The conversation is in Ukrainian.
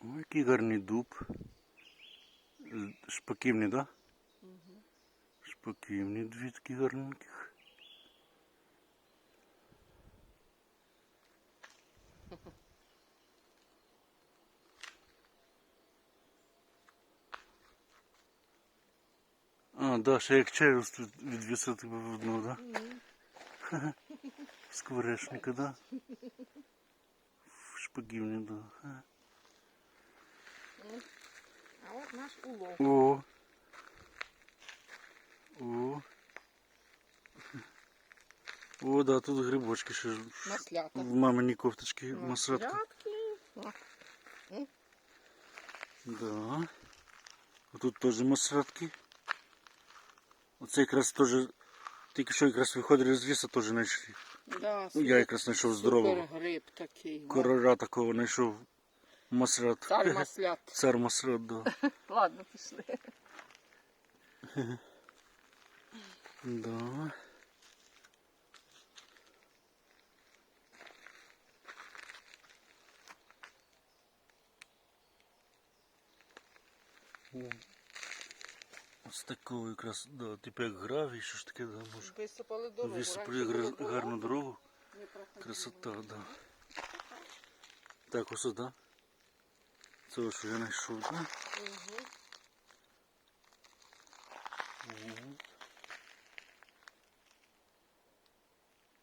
Ой, який гарний дуб. Шпаківні, так? Да? Шпаківні дві такі гарненьких. А, да, ще як челюсть від- відвісити би видно, да? Скворечника, да? В шпагівні, да. Наш улов. О. О. О, да, тут грибочки ще Маслята. в маминій кофточці масратка. Да. А тут теж масратки. Оце якраз теж тільки що якраз виходили з лісу, теж знайшли. Да, Ну, я якраз знайшов здорового. Гриб такий. да. Такого знайшов масрат. Цар маслят. Цар масрат, да. Ладно, пішли. Да. Ось такого якраз, да, типу як гравій, що ж таке, да, може. Висипали дорогу. Висипали гарну дорогу. Красота, да. Так, ось сюди. Це ось я знайшов, так? Угу. Мгм.